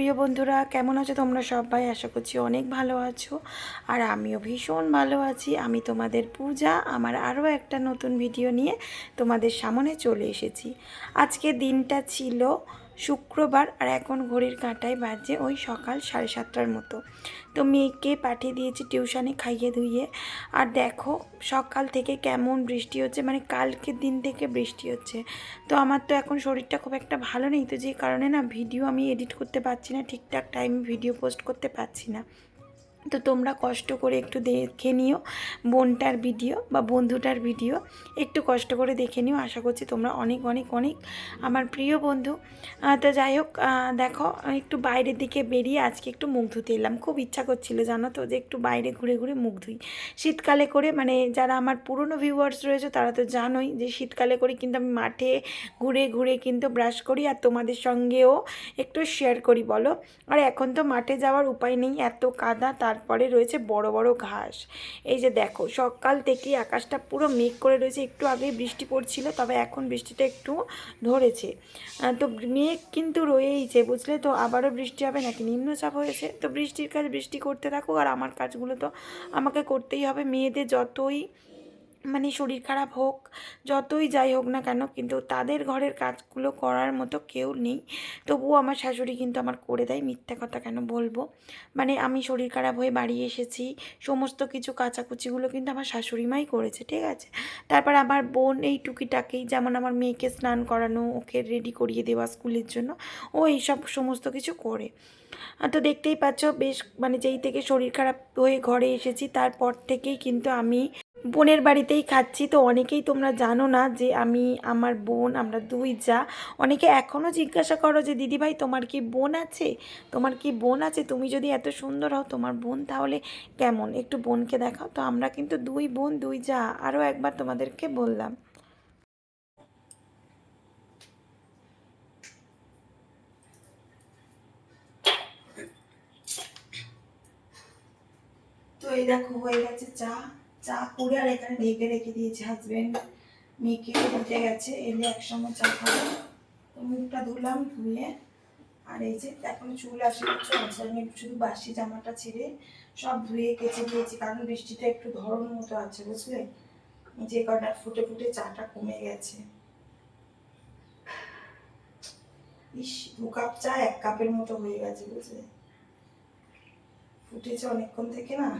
প্রিয় বন্ধুরা, কেমন আছো তোমরা সবাই? আশা করছি অনেক ভালো আছো। আর আমিও ভীষণ ভালো আছি। আমি তোমাদের পূজা, আমার আরও একটা নতুন ভিডিও নিয়ে তোমাদের সামনে চলে এসেছি। আজকে দিনটা ছিল শুক্রবার আর এখন ঘড়ির কাঁটায় বাজে ওই সকাল সাড়ে সাতটার মতো। তো মেয়েকে পাঠিয়ে দিয়েছি টিউশানে খাইয়ে ধুইয়ে। আর দেখো, সকাল থেকে কেমন বৃষ্টি হচ্ছে মানে কালকের দিন থেকে বৃষ্টি হচ্ছে। তো আমার তো এখন শরীরটা খুব একটা ভালো নেই, তো যে কারণে না ভিডিও আমি এডিট করতে পারছি না, ঠিকঠাক টাইমে ভিডিও পোস্ট করতে পারছি না। তো তোমরা কষ্ট করে একটু দেখে নিও বোনটার ভিডিও বা বন্ধুটার ভিডিও। একটু কষ্ট করে দেখে নিও, আশা করছি তোমরা অনেক অনেক অনেক আমার প্রিয় বন্ধু। তো যাই হোক দেখো, একটু বাইরের দিকে বেরিয়ে আজকে একটু মুখ ধুতে এলাম। খুব ইচ্ছা করছিল জানো তো যে একটু বাইরে ঘুরে ঘুরে মুখ ধুই। শীতকালে করে মানে যারা আমার পুরনো ভিউয়ার্স রয়েছে তারা তো জানোই যে শীতকালে করে কিন্তু আমি মাঠে ঘুরে ঘুরে কিন্তু ব্রাশ করি আর তোমাদের সঙ্গেও একটু শেয়ার করি, বলো? আর এখন তো মাঠে যাওয়ার উপায় নেই, এত কাদা তারপরে রয়েছে বড় বড় ঘাস। এই যে দেখো, সকাল থেকে আকাশটা পুরো মেঘ করে রয়েছে। একটু আগে বৃষ্টি পড়ছিল, তবে এখন বৃষ্টিটা একটু ধরেছে। তো মেঘ কিন্তু রয়েইছে, বুঝলে? তো আবারও বৃষ্টি হবে নাকি? নিম্নচাপ হয়েছে। তো বৃষ্টির কাজ বৃষ্টি করতে থাকুক, আর আমার কাজগুলো তো আমাকে করতেই হবে। মেয়েদের যতই মানে শরীর খারাপ হোক, যতই যাই হোক না কেন, কিন্তু তাদের ঘরের কাজগুলো করার মতো কেউ নেই। তবুও আমার শাশুড়ি কিন্তু আমার করে দেয়, মিথ্যা কথা কেন বলব? মানে আমি শরীর খারাপ হয়ে বাড়ি এসেছি, সমস্ত কিছু কাচাকুচিগুলো কিন্তু আমার শাশুড়ি মাই করেছে, ঠিক আছে? তারপর আমার বোন এই টুকিটাকেই, যেমন আমার মেয়েকে স্নান করানো, ওকে রেডি করিয়ে দেওয়া স্কুলের জন্য, ও এইসব সমস্ত কিছু করে। তো দেখতেই পাচ্ছ বেশ মানে যেই থেকে শরীর খারাপ হয়ে ঘরে এসেছি, তারপর থেকেই কিন্তু আমি বোনের বাড়িতেই খাচ্ছি। তো অনেকেই তোমরা জানো না যে আমি, আমার বোন, আমরা দুই যা। অনেকে এখনও জিজ্ঞাসা করো যে দিদিভাই তোমার কি বোন আছে? তোমার কি বোন আছে? তুমি যদি এত সুন্দর হও, তোমার বোন তাহলে কেমন? একটু বোনকে দেখাও। তো আমরা কিন্তু দুই বোন, দুই যা। আরও একবার তোমাদেরকে বললাম। এই দেখো হয়ে গেছে চা। চা করে আর এখানে ঢেকে রেখে দিয়েছে হাজবেন্ড মেয়েকে উঠে গেছে, এলে একসঙ্গে চা খাব। তো মুখটা ধুলাম, ধুয়ে আর এই যে এখন চুল আসে, কিছু আছে শুধু বাসি জামাটা ছেড়ে সব ধুয়ে কেচে দিয়েছি, কারণ বৃষ্টিটা একটু ধরন মতো আছে, বুঝলে? যে কটা ফুটে ফুটে চাটা কমে গেছে। ইস, দু কাপ চা এক কাপের মতো হয়ে গেছে, বুঝলে? ফুটেছে অনেকক্ষণ থেকে না।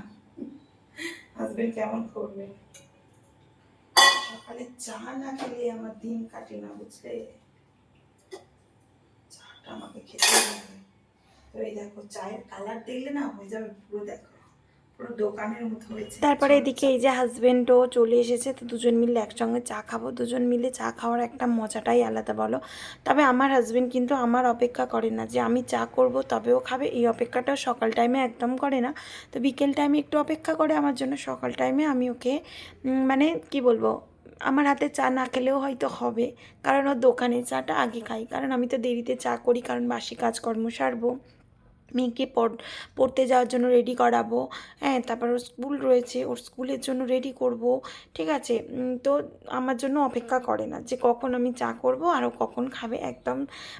হাজবেন্ড কেমন করবে? সকালে চা না খেলে আমার দিন কাটে না, বুঝলে? চাটা আমাকে খেতে হবে। তো এই দেখো, চায়ের কালার দেখলে না হয়ে যাবে পুরো দেখো। পুরো দোকানের মতো হয়েছে। তারপরে এদিকে এই যে হাজবেন্ডও চলে এসেছে তো দুজন মিলে একসঙ্গে চা খাব। দুজন মিলে চা খাওয়ার একটা মজাটাই আলাদা বলো? তবে আমার হাজবেন্ড কিন্তু আমার অপেক্ষা করে না যে আমি চা করব তবেও খাবে। এই অপেক্ষাটাও সকাল টাইমে একদম করে না। তো বিকেল টাইমে একটু অপেক্ষা করে আমার জন্য। সকাল টাইমে আমি ওকে মানে কি বলব আমার হাতে চা না খেলেও হয়তো হবে। কারণ ওর দোকানে চাটা আগে খাই। কারণ আমি তো দেরিতে চা করি কারণ বাসি কাজকর্ম সারবো। মেয়েকে পড়, পড়তে যাওয়ার জন্য রেডি করাবো। হ্যাঁ তারপর ওর স্কুল রয়েছে, ওর স্কুলের জন্য রেডি করব। ঠিক আছে? তো আমার জন্য অপেক্ষা করে না যে কখন আমি চা করব আর ও কখন খাবে একদম।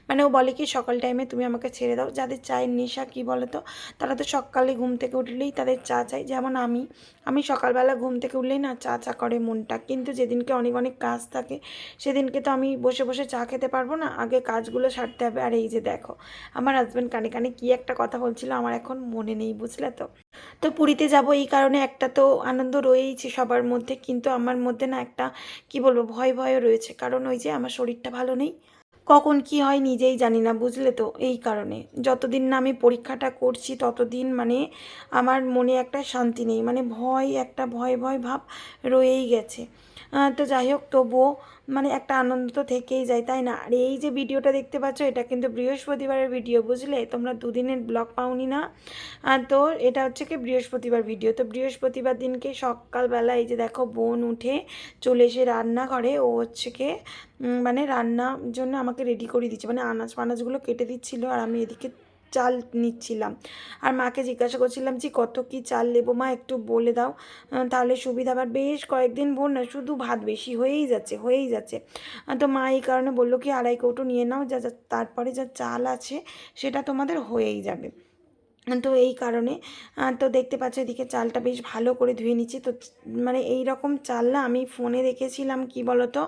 মানে ও বলে কি, সকাল টাইমে তুমি আমাকে ছেড়ে দাও। যাদের চায়ের নেশা কী বলো তো তারা তো সকালে ঘুম থেকে উঠলেই তাদের চা চাই যেমন আমি। আমি সকালবেলা ঘুম থেকে উঠলেই না চা চা করে মনটা। কিন্তু যেদিনকে অনেক অনেক কাজ থাকে, সেদিনকে তো আমি বসে বসে চা খেতে পারব না। আগে কাজগুলো সারতে হবে। আর এই যে দেখো, আমার হাজব্যান্ড কানে কানে কী একটা কথা বলছিল, আমার এখন মনে নেই, বুঝলে তো? তো পুরীতে যাব এই কারণে একটা তো আনন্দ রয়েইছে সবার মধ্যে, কিন্তু আমার মধ্যে না একটা, কি বলব, ভয় ভয়ও রয়েছে। কারণ ওই যে আমার শরীরটা ভালো নেই, কখন কি হয় নিজেই জানি না, বুঝলে তো? এই কারণে। যতদিন না আমি পরীক্ষাটা করছি, ততদিন মানে আমার মনে একটা শান্তি নেই মানে ভয়, একটা ভয় ভয় ভাব রয়েই গেছে। তো যাই হোক, তবুও মানে একটা আনন্দ তো থেকেই যায়, তাই না? আর এই যে ভিডিওটা দেখতে পাচ্ছ, এটা কিন্তু বৃহস্পতিবারের ভিডিও, বুঝলে? তোমরা দুদিনের ব্লগ পাওনি না? তো এটা হচ্ছে কি বৃহস্পতিবার ভিডিও। তো বৃহস্পতিবার দিনকে সকালবেলা এই যে দেখো, বোন উঠে চলে এসে রান্না করে ও হচ্ছে কি মানে রান্নার জন্য আমাকে রেডি করে দিচ্ছে। মানে আনাজ ফানাজগুলো কেটে দিচ্ছিল, আর আমি এদিকে চাল নিচ্ছিলাম। আর মাকে জিজ্ঞাসা করছিলাম যে কত কি চাল নেব? মা, একটু বলে দাও। তাহলে সুবিধা আবার বেশ কয়েকদিন বোন না, শুধু ভাত বেশি হয়েই যাচ্ছে হয়েই যাচ্ছে। তো মা এই কারণে বলল কি, আড়াই কৌটো নিয়ে নাও, যা যা, তারপরে যা চাল আছে, সেটা তোমাদের হয়েই যাবে। তো এই কারণে তো দেখতে পাচ্ছ এদিকে চালটা বেশ ভালো করে ধুয়ে নিচ্ছি। তো মানে এই রকম চাল না আমি ফোনে দেখেছিলাম কি বলতো?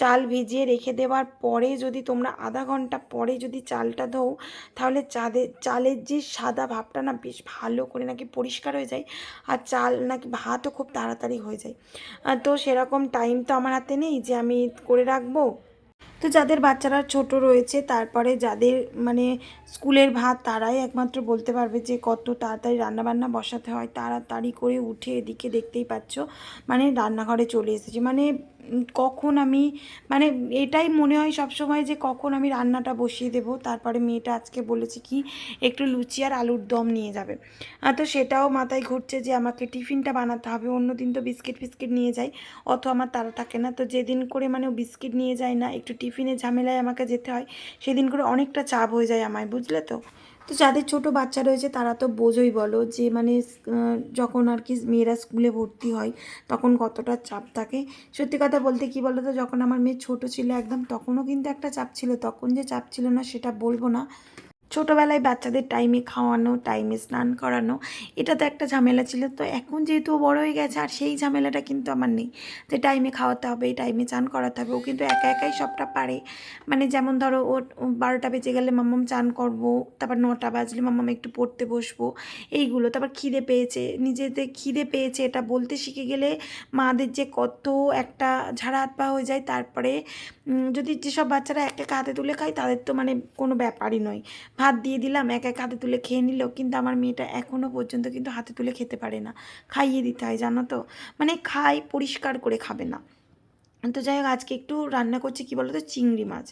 চাল ভিজিয়ে রেখে দেওয়ার পরে যদি তোমরা আধা ঘণ্টা পরে যদি চালটা ধোও, তাহলে চাঁদের চালের যে সাদা ভাবটা না বেশ ভালো করে নাকি পরিষ্কার হয়ে যায়, আর চাল নাকি ভাতও খুব তাড়াতাড়ি হয়ে যায়। তো সেরকম টাইম তো আমার হাতে নেই যে আমি করে রাখব। তো যাদের বাচ্চারা ছোট রয়েছে, তারপরে যাদের মানে স্কুলের ভাত, তারাই একমাত্র বলতে পারবে যে কত তাড়াতাড়ি রান্নাবান্না বসাতে হয়। তাড়াতাড়ি করে উঠে এদিকে দেখতেই পাচ্ছ মানে রান্নাঘরে চলে এসেছি। মানে কখন আমি মানে এটাই মনে হয় সবসময় যে কখন আমি রান্নাটা বসিয়ে দেবো। তারপরে মেয়েটা আজকে বলেছে কি, একটু লুচি আর আলুর দম নিয়ে যাবে। তো সেটাও মাথায় ঘুরছে যে আমাকে টিফিনটা বানাতে হবে। অন্য দিন তো বিস্কিট ফিস্কিট নিয়ে যাই অত আমার তারা থাকে না। তো যেদিন করে মানে বিস্কিট নিয়ে যায় না, একটু টিফিনের ঝামেলায় আমাকে যেতে হয়, সেদিন করে অনেকটা চাপ হয়ে যায় আমায়, বুঝলে তো? তো যাদের ছোট বাচ্চা রয়েছে তারা তো বোঝোই বলো যে মানে যখন আর কি মেয়েরা স্কুলে ভর্তি হয় তখন কতটা চাপ থাকে। সত্যি কথা বলতে কি বলো তো, যখন আমার মেয়ে ছোট ছিল একদম তখনও কিন্তু একটা চাপ ছিল, তখন যে চাপ ছিল না সেটা বলব না। ছোটোবেলায় বাচ্চাদের টাইমে খাওয়ানো টাইমে স্নান করানো এটা তো একটা ঝামেলা ছিল। তো এখন যেহেতু বড় হয়ে গেছে, আর সেই ঝামেলাটা কিন্তু আমার নেই। যে টাইমে খাওয়াতে হবে টাইমে চান করাতে হবে, ও কিন্তু একা একাই সবটা পারে। মানে যেমন ধরো, ও বারোটা বেজে গেলে মাম্মাম চান করব, তারপর নটা বাজলে মাম্মাম একটু পড়তে বসবো, এইগুলো। তারপর খিদে পেয়েছে, নিজেদের খিদে পেয়েছে, এটা বলতে শিখে গেলে মাদের যে কত একটা ঝাড়া হাত পা হয়ে যায়, তারপরে যদি যেসব বাচ্চারা এক এক হাতে তুলে খায়, তাদের তো মানে কোনো ব্যাপারই নয়। ভাত দিয়ে দিলাম, এক এক হাতে তুলে খেয়ে নিল। কিন্তু আমার মেয়েটা এখনও পর্যন্ত কিন্তু হাতে তুলে খেতে পারে না। খাইয়ে দিতে হয়, জানো তো? মানে খাই পরিষ্কার করে খাবে না। তো যাই হোক, আজকে একটু রান্না করছি, কী বলো তো চিংড়ি মাছ।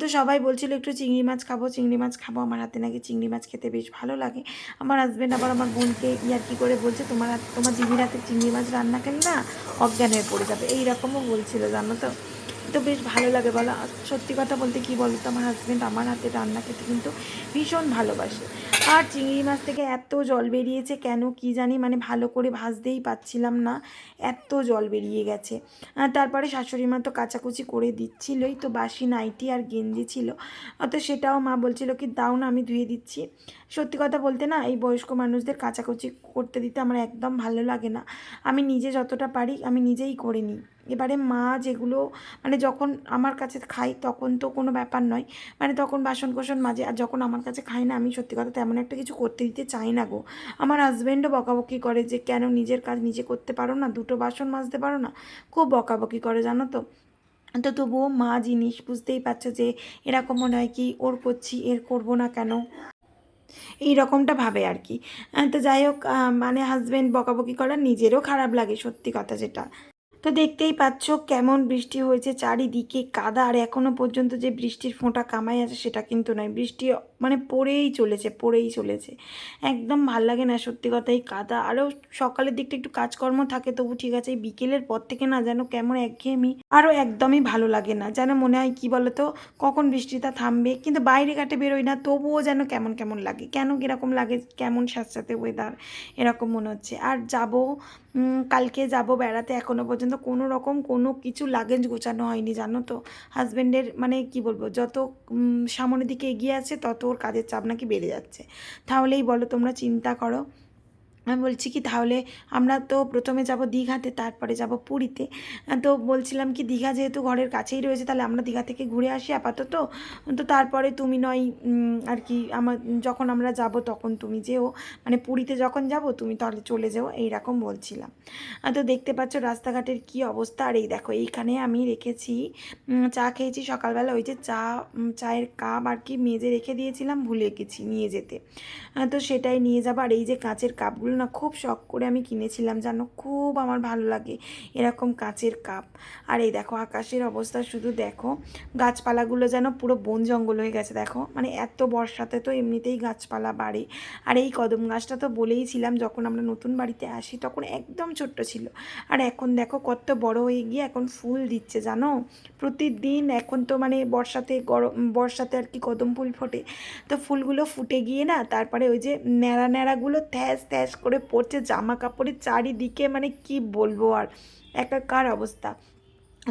তো সবাই বলছিল, একটু চিংড়ি মাছ খাব, চিংড়ি মাছ খাব। আমার হাতে নাকি চিংড়ি মাছ খেতে বেশ ভালো লাগে। আমার হাজব্যান্ড আবার আমার বোনকে ইয়ার কি করে বলছে, তোমার তোমার দিদির হাতে চিংড়ি মাছ রান্না খেলে না, অজ্ঞান হয়ে পড়ে যাবে। এই রকমও বলছিল, জানো তো? তো বেশ ভালো লাগে বলো। সত্যি কথা বলতে কি বলো তো আমার হাজব্যান্ড আমার হাতে রান্না খেতে কিন্তু ভীষণ ভালোবাসে। আর চিংড়ি মাছ থেকে এত জল বেরিয়েছে, কেন কি জানি মানে ভালো করে ভাজতেই পাচ্ছিলাম না, এত জল বেরিয়ে গেছে। তারপরে শাশুড়ি মা তো কাচাকুচি করে দিচ্ছিলই, তো বাসি নাইটি আর গেঞ্জি ছিল। তো সেটাও মা বলছিল কি, দাও না, আমি ধুয়ে দিচ্ছি। সত্যি কথা বলতে না, এই বয়স্ক মানুষদের কাচাকুচি করতে দিতে আমার একদম ভালো লাগে না। আমি নিজে যতটা পারি, আমি নিজেই করে নিই। এবারে মা যেগুলো মানে যখন আমার কাছে খাই তখন তো কোনো ব্যাপার নয়। মানে তখন বাসন কোসন মাজে আর যখন আমার কাছে খাই না, আমি সত্যি কথা তেমন একটা কিছু করতে দিতে চাই না গো। আমার হাজব্যান্ডও বকাবকি করে যে, কেন নিজের কাজ নিজে করতে পারো না? দুটো বাসন মাজতে পারো না? খুব বকাবকি করে, জানো তো? তো তবুও মা জিনিস বুঝতেই পারছ যে, এরকম মনে হয় কি, ওর করছি, এর করব না কেন? এই রকমটা ভাবে আর কি। তো যাই হোক মানে হাজব্যান্ড বকাবকি করা নিজেরও খারাপ লাগে, সত্যি কথা যেটা। তো দেখতেই পাচ্ছ কেমন বৃষ্টি হয়েছে, চারিদিকে কাদা, আর এখনও পর্যন্ত যে বৃষ্টির ফোঁটা কামাই আছে সেটা কিন্তু নয়। বৃষ্টি মানে পড়েই চলেছে পড়েই চলেছে। একদম ভালো লাগে না সত্যি কথা এই কাদা। আরও সকালের দিকটা একটু কাজকর্ম থাকে, তবু ঠিক আছে, এই বিকেলের পর থেকে না যেন কেমন একঘেয়েমি আরও একদমই ভালো লাগে না। যেন মনে হয়, কি বলতো, কখন বৃষ্টিটা থামবে, কিন্তু বাইরে ঘাটে বেরোই না, তবুও যেন কেমন কেমন লাগে। কেন কীরকম লাগে, কেমন স্যাঁতস্যাঁতে ওয়েদার এরকম মনে হচ্ছে। আর যাব কালকে যাব বেড়াতে এখনও পর্যন্ত। কোনো রকম কোনো কিছু লাগেজ গোছানো হয়নি, জানো তো? হাজব্যান্ডের মানে কি বলব, যত সামনের দিকে এগিয়ে আছে, তত ওর কাজের চাপ নাকি বেড়ে যাচ্ছে। তাহলেই বলো তোমরা চিন্তা করো। আমি বলছি কি, তাহলে আমরা তো প্রথমে যাব দীঘাতে, তারপরে যাব পুরীতে। তো বলছিলাম কি, দীঘা যেহেতু ঘরের কাছেই রয়েছে, তাহলে আমরা দীঘা থেকে ঘুরে আসি আপাতত। তো তারপরে তুমি নয় আর কি, আমার, যখন আমরা যাব তখন তুমি যেও। মানে পুরীতে যখন যাব, তুমি তাহলে চলে যেও, এইরকম বলছিলাম। তো দেখতে পাচ্ছ রাস্তাঘাটের কি অবস্থা, আর এই দেখো, এইখানে আমি রেখেছি চা খেয়েছি সকালবেলা, ওই যে চা চায়ের কাপ আর কি মেজে রেখে দিয়েছিলাম, ভুলে গেছি নিয়ে যেতে। তো সেটাই নিয়ে যাব, আর এই যে কাঁচের কাপগুলো না খুব শখ করে আমি কিনেছিলাম, জানো? খুব আমার ভালো লাগে এরকম কাচের কাপ। আর এই দেখো আকাশের অবস্থা, শুধু দেখো গাছপালাগুলো যেন পুরো বন জঙ্গল হয়ে গেছে, দেখো? মানে এত বর্ষাতে তো এমনিতেই গাছপালা বাড়ে। আর এই কদম গাছটা তো বলেইছিলাম, যখন আমরা নতুন বাড়িতে আসি তখন একদম ছোট্ট ছিল। আর এখন দেখো কত বড় হয়ে গিয়ে এখন ফুল দিচ্ছে, জানো? প্রতিদিন এখন তো মানে বর্ষাতে গরম, বর্ষাতে আর কি কদম ফুল ফোটে। তো ফুলগুলো ফুটে গিয়ে না, তারপরে ওই যে ন্যাড়া ন্যাড়াগুলো থ্যাস থ্যাস করে পড়ছে জামা কাপড়ের চারিদিকে মানে কি বলব আর একাকার অবস্থা।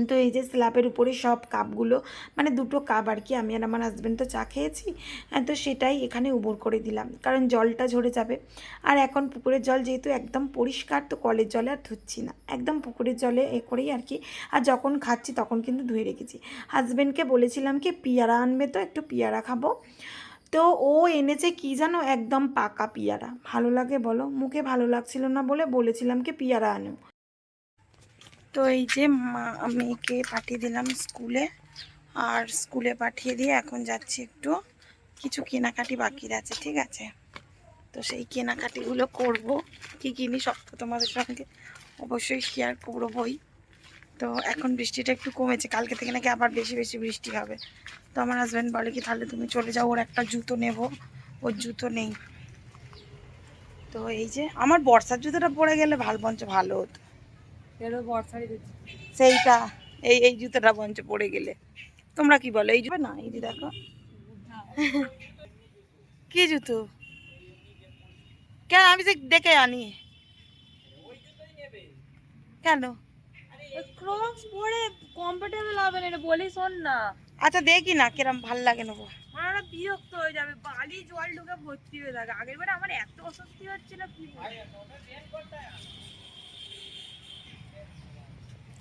তো এই যে স্ল্যাপের উপরে সব কাপগুলো মানে দুটো কাপ আর কি আমি আর আমার হাজব্যান্ড তো চা খেয়েছি আহ, তো সেটাই এখানে উবর করে দিলাম কারণ জলটা ঝরে যাবে। আর এখন পুকুরের জল যেহেতু একদম পরিষ্কার তো কলের জলে আর ধুচ্ছি না একদম পুকুরের জলে এ করেই আর কি। আর যখন খাচ্ছি তখন কিন্তু ধুয়ে রেখেছি। হাজব্যান্ডকে বলেছিলাম কি পিয়ারা আনবে তো একটু পিয়ারা খাব। তো ও এনেছে কি জানো একদম পাকা পিয়ারা। ভালো লাগে বলো? মুখে ভালো লাগছিল না বলে বলেছিলাম কি পিয়ারা আনো। তো এই যে মা, মেয়েকে পাঠিয়ে দিলাম স্কুলে। আর স্কুলে পাঠিয়ে দিয়ে এখন যাচ্ছি একটু। কিছু কেনাকাটি বাকি আছে, ঠিক আছে? তো সেই কেনাকাটিগুলো করব। কি কিনি সব তো তোমাদের সঙ্গে অবশ্যই শেয়ার করবই। তো এখন বৃষ্টিটা একটু কমেছে। কালকে থেকে নাকি আবার বেশি বেশি বৃষ্টি হবে। তো আমার হাজব্যান্ড বলে কি তাহলে তুমি চলে যাও ওর একটা জুতো নেব। ওর জুতো নেই। তো এই যে আমার বর্ষার জুতোটা পরে গেলে ভালো বঞ্চ ভালো হতো। সেইটা এই এই জুতোটা বঞ্চ পরে গেলে। তোমরা কি বলো এই জুতো? না এই যে দেখো। কি জুতো? কেন আমি যে দেখে আনি। কেন? ক্রক্স পরে কমফোর্টেবল হবে না এটা বলি শোন না। আচ্ছা দেখি না কিরম ভালো লাগে নেব। আমার বিরক্ত হয়ে যাবে বালি জল ঢুকে ভর্তি হয়ে থাকে। আগের বার আমার এত অস্বস্তি হচ্ছিল কি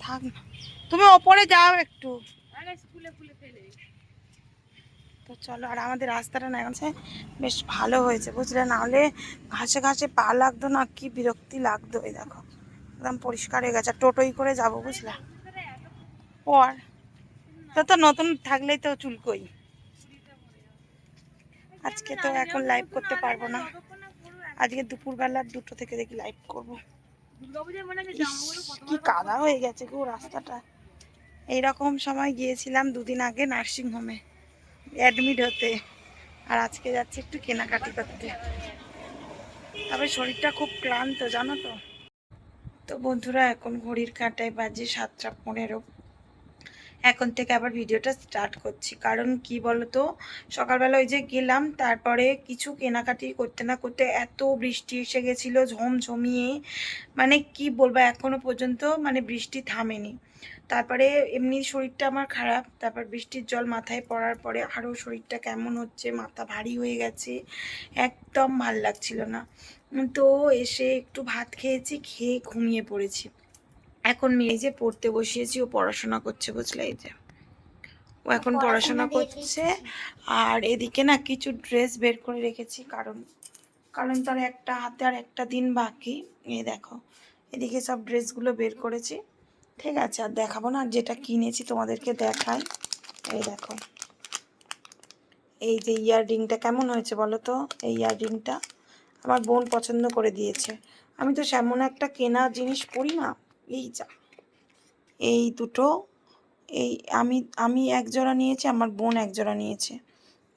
থাক না। তুমি ওপরে যাও একটু। স্কুলে ফুলে ফেলে তো চলো আর আমাদের রাস্তাটা না এখন বেশ ভালো হয়েছে বুঝলে? না হলে ঘাসে ঘাসে পা লাগতো না কি বিরক্তি লাগতো। এই দেখো একদম পরিষ্কার হয়ে গেছে। টোটোই করে যাব বুঝলে? পর। তো তো নতুন থাকলেই তো চুলকই। আজকে তো এখন লাইভ করতে পারব না। আজকে দুপুরবেলা দুটো থেকে দেখি লাইভ করব। কি কাদা হয়ে গেছে গো রাস্তাটা। এইরকম সময় গিয়েছিলাম দুদিন আগে নার্সিং হোমে অ্যাডমিট হতে। আর আজকে যাচ্ছি একটু কেনাকাটি করতে। তবে শরীরটা খুব ক্লান্ত, জানো তো। তো বন্ধুরা, এখন ঘড়ির কাঁটায় বাজে সাতটা পনেরো। এখন থেকে আবার ভিডিওটা স্টার্ট করছি। কারণ কি বলতো? সকালবেলা ওই যে গেলাম, তারপরে কিছু কেনাকাটি করতে না করতে এত বৃষ্টি এসে গেছিল, ঝমঝমিয়ে। মানে কি বলব, এখনও পর্যন্ত মানে বৃষ্টি থামেনি। তারপরে এমনি শরীরটা আমার খারাপ, তারপর বৃষ্টির জল মাথায় পড়ার পরে আরও শরীরটা কেমন হচ্ছে, মাথা ভারী হয়ে গেছে, একদম ভালো লাগছিল না। তো এসে একটু ভাত খেয়েছি, খেয়ে ঘুমিয়ে পড়েছি। এখন মেয়ে যে পড়তে বসিয়েছি ও পড়াশোনা করছে বুঝলে এই যে। ও এখন পড়াশোনা করছে আর এদিকে না কিছু ড্রেস বের করে রেখেছি কারণ কারণ তার একটা হাতে আর একটা দিন বাকি। এই দেখো এদিকে সব ড্রেসগুলো বের করেছি। ঠিক আছে আর দেখাবো না আর যেটা কিনেছি তোমাদেরকে দেখাই। এই দেখো এই যে ইয়াররিংটা কেমন হয়েছে বলো তো? এই ইয়াররিংটা আমার বোন পছন্দ করে দিয়েছে। আমি তো সেমন একটা কেনা জিনিস পড়ি না। এই যা। এই দুটো, এই আমি আমি এক জোড়া নিয়েছি, আমার বোন এক জোড়া নিয়েছে।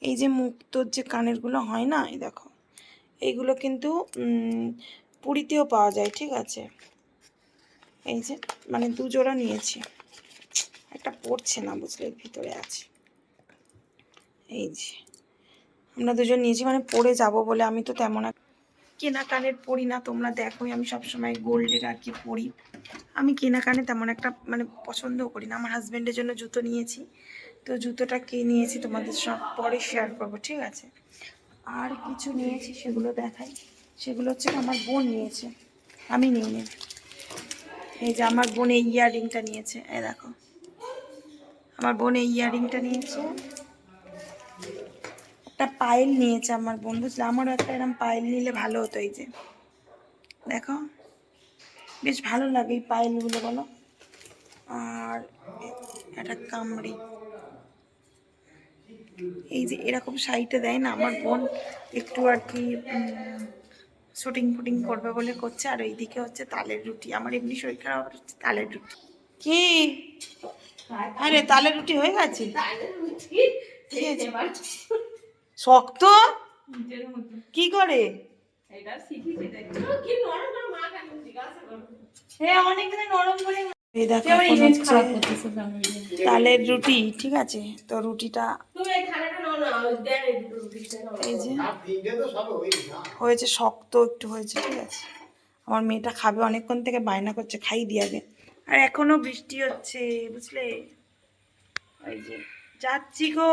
এই যে মুক্তোর যে কানেরগুলো হয় না, এই দেখো, এইগুলো কিন্তু পুরীতেও পাওয়া যায়, ঠিক আছে? এই যে মানে দু জোড়া নিয়েছি। একটা পড়ছে না, বুঝলে ভিতরে আছে। এই যে, আমরা দুজন নিয়েছি মানে পরে যাব বলে আমি তো তেমন কেনা কানের পড়ি না, তোমরা দেখোই, আমি সবসময় গোল্ডের আর কি পরি। আমি কেনা কানে তেমন একটা মানে পছন্দও করি না। আমার হাজব্যান্ডের জন্য জুতো নিয়েছি। তো জুতোটা কে নিয়েছি তোমাদের সব পরে শেয়ার করব, ঠিক আছে? আর কিছু নিয়েছি সেগুলো দেখাই। সেগুলো হচ্ছে আমার বোন নিয়েছে। আমি নিইনি এই যে আমার বোন এই ইয়াররিংটা নিয়েছে। এই দেখো। আমার বোন এই ইয়াররিংটা নিয়েছে। একটা পায়েল নিয়েছে আমার বোন, বুঝলে? আমারও একটা এরকম পায়েল নিলে ভালো হতো এই যে। দেখো। বেশ ভালো লাগে এই পায়েলগুলো বলো। আর একটা কামড়ি। এই যে এরকম শাড়িটা দেয় না আমার বোন একটু আর কি শুটিং ফুটিং করবে বলে করছে আর এইদিকে হচ্ছে তালের রুটি। আমার এমনি শরীর খারাপ হচ্ছে তালের রুটি। কি? আরে তালের রুটি হয়ে গেছে? ঠিক আছে। শক্ত কি করে হ্যাঁ অনেক নরম করে এই দেখো তালের রুটি ঠিক আছে? তো রুটিটা এই যে হয়েছে শক্ত একটু হয়েছে ঠিক আছে? আমার মেয়েটা খাবে অনেকক্ষণ থেকে বায়না করছে খাই দিয়ে আগে। আর এখনও বৃষ্টি হচ্ছে বুঝলে? ওই যে যাচ্ছি গো।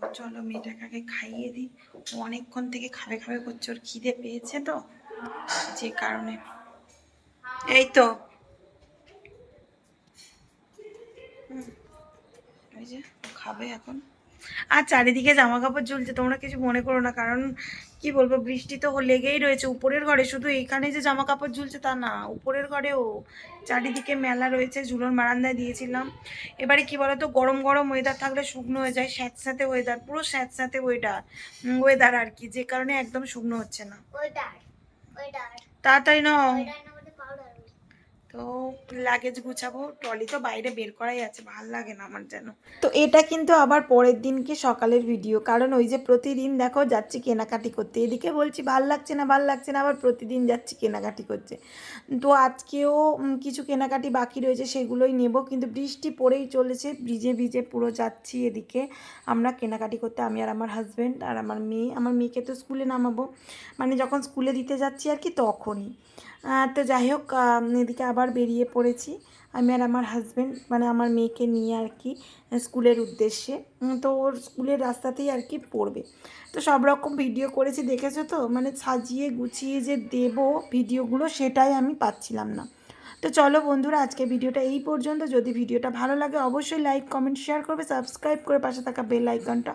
তো চলো মেয়েটাকে খাইয়ে দিই। অনেকক্ষণ থেকে খাবে খাবে করছে, ওর খিদে পেয়েছে তো, যে কারণে। এই তো। খাবে এখন। আর চারিদিকে জামা কাপড় ঝুলছে, তোমরা কিছু মনে করো না, কারণ কি বলব বৃষ্টি তো লেগেই রয়েছে। উপরের ঘরে শুধু এইখানে যে জামা কাপড় ঝুলছে তা না উপরের ঘরেও চারিদিকে মেলা রয়েছে ঝুলোর বারান্দায় দিয়েছিলাম। এবারে কি বলতো গরম গরম ওয়েদার থাকলে শুকনো হয়ে যায় স্যাঁতস্যাঁতে ওয়েদার পুরো স্যাঁত স্যাঁতস্যাঁতে ওয়েদার ওয়েদার আর কি যে কারণে একদম শুকনো হচ্ছে না। তাড়াতাড়ি নাও। তো লাগেজ গুছাবো ট্রলি তো বাইরে বের করাই আছে, ভালো লাগে না আমার যেন। তো এটা কিন্তু আবার পরের দিনকে সকালের ভিডিও কারণ ওই যে প্রতিদিন দেখো যাচ্ছি কেনাকাটি করতে। এদিকে বলছি, ভালো লাগছে না, ভালো লাগছে না, আবার প্রতিদিন যাচ্ছি কেনাকাটি করতে। তো আজকেও কিছু কেনাকাটি বাকি রয়েছে, সেগুলোই নেব, কিন্তু বৃষ্টি পড়েই চলেছে, ভিজে ভিজে পুরো যাচ্ছি এদিকে। আমরা কেনাকাটি করতে, আমি আর আমার হাজব্যান্ড আর আমার মেয়ে, আমার মেয়েকে তো স্কুলে নামাবো। মানে যখন স্কুলে দিতে যাচ্ছি আর কি তখনই। তো যাই হোক এদিকে আবার বেরিয়ে পড়েছি। আমি আর আমার হাজব্যান্ড মানে আমার মেয়েকে নিয়ে আর কি স্কুলের উদ্দেশ্যে। তো ওর স্কুলের রাস্তাতেই আর কি পড়বে। তো সব রকম ভিডিও করেছি, দেখেছ তো? মানে সাজিয়ে গুছিয়ে যে দেব ভিডিওগুলো সেটাই আমি পাচ্ছিলাম না। তো চলো বন্ধুরা, আজকে ভিডিওটা এই পর্যন্ত। যদি ভিডিওটা ভালো লাগে, অবশ্যই লাইক কমেন্ট শেয়ার করবে সাবস্ক্রাইব করে পাশে থাকা বেল আইকনটা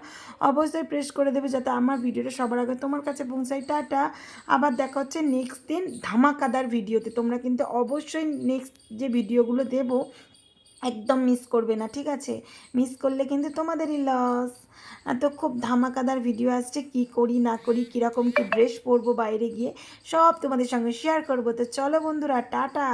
অবশ্যই প্রেস করে দেবে যাতে আমার ভিডিওটা সবার আগে তোমার কাছে পৌঁছায়। টাটা। আবার দেখা হচ্ছে নেক্সট দিন ধামাকাদার ভিডিওতে। তোমরা কিন্তু অবশ্যই নেক্সট যে ভিডিওগুলো দেবো, একদম মিস করবে না, ঠিক আছে? মিস করলে কিন্তু তোমাদেরই লস তো খুব ধামাকাদার ভিডিও আসছে, কি করি, না করি, কীরকম কি ড্রেস পরবো বাইরে গিয়ে, সব তোমাদের সঙ্গে শেয়ার করব। তো চলো বন্ধুরা, টাটা।